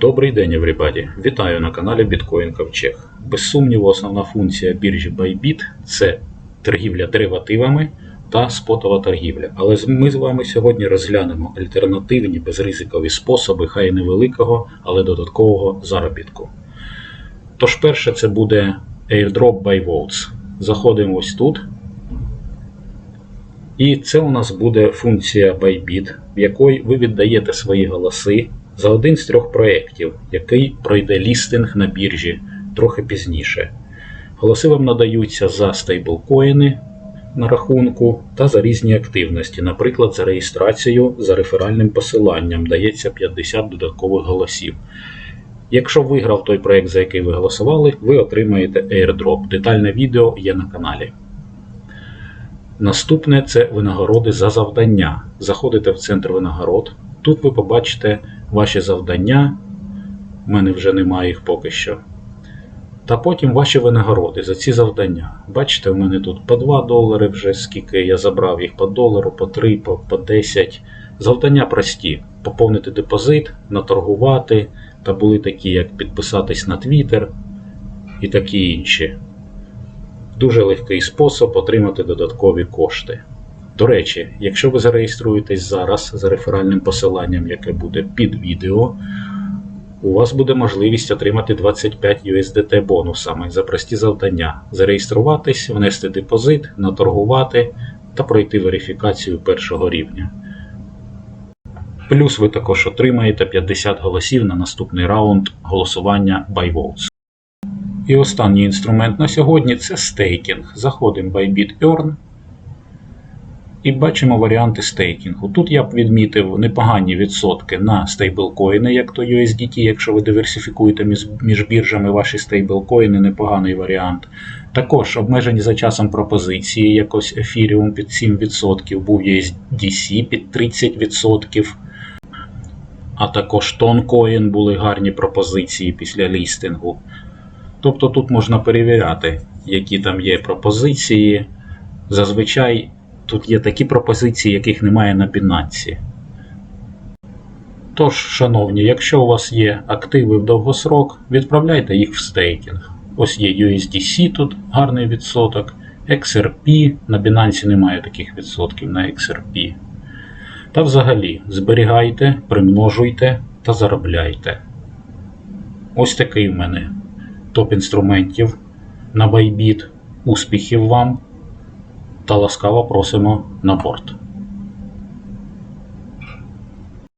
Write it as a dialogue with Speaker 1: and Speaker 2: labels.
Speaker 1: Добрий день, everybody! Вітаю на каналі Bitcoin Ковчег. Без сумніву, основна функція біржі Bybit – це торгівля деривативами та спотова торгівля. Але ми з вами сьогодні розглянемо альтернативні безризикові способи, хай невеликого, але додаткового заробітку. Тож перше це буде airdrop by votes. Заходимо ось тут. І це у нас буде функція Bybit, в якій ви віддаєте свої голоси за один з трьох проєктів, який пройде лістинг на біржі трохи пізніше. Голоси вам надаються за стейблкоїни на рахунку та за різні активності, наприклад, за реєстрацію за реферальним посиланням дається 50 додаткових голосів. Якщо виграв той проєкт, за який ви голосували, ви отримаєте airdrop. Детальне відео є на каналі. Наступне це винагороди за завдання. Заходите в центр винагород. Тут ви побачите ваші завдання. У мене вже немає їх поки що. Та потім ваші винагороди за ці завдання. Бачите, у мене тут по 2 долари вже скільки я забрав їх по долару, по 3, по, по 10. Завдання прості: поповнити депозит, наторгувати, та були такі, як підписатись на Twitter і такі інші. Дуже легкий спосіб отримати додаткові кошти. До речі, якщо ви зареєструєтесь зараз за реферальним посиланням, яке буде під відео, у вас буде можливість отримати 25 USDT бонусами за прості завдання: зареєструватись, внести депозит, наторгувати та пройти верифікацію першого рівня. Плюс ви також отримаєте 50 голосів на наступний раунд голосування by votes. І останній інструмент на сьогодні це стейкінг. Заходимо в Bybit Earn і бачимо варіанти стейкінгу. Тут я б відмітив непогані відсотки на стейблкоїни, як то USDT, якщо ви диверсифікуєте між, біржами ваші стейблкоїни, непоганий варіант. Також обмежені за часом пропозиції, якось Ethereum під 7%, був USDC під 30%. А також Toncoin були гарні пропозиції після лістингу. Тобто тут можна перевіряти, які там є пропозиції. Зазвичай тут є такі пропозиції, яких немає на Binance. Тож, шановні, якщо у вас є активи в довгосрок, відправляйте їх в стейкінг. Ось є USDC тут гарний відсоток, XRP, на Binance немає таких відсотків на XRP. Та взагалі зберігайте, примножуйте та заробляйте. Ось такий в мене топ інструментів на Bybit. Успіхів вам та ласкаво просимо на борт.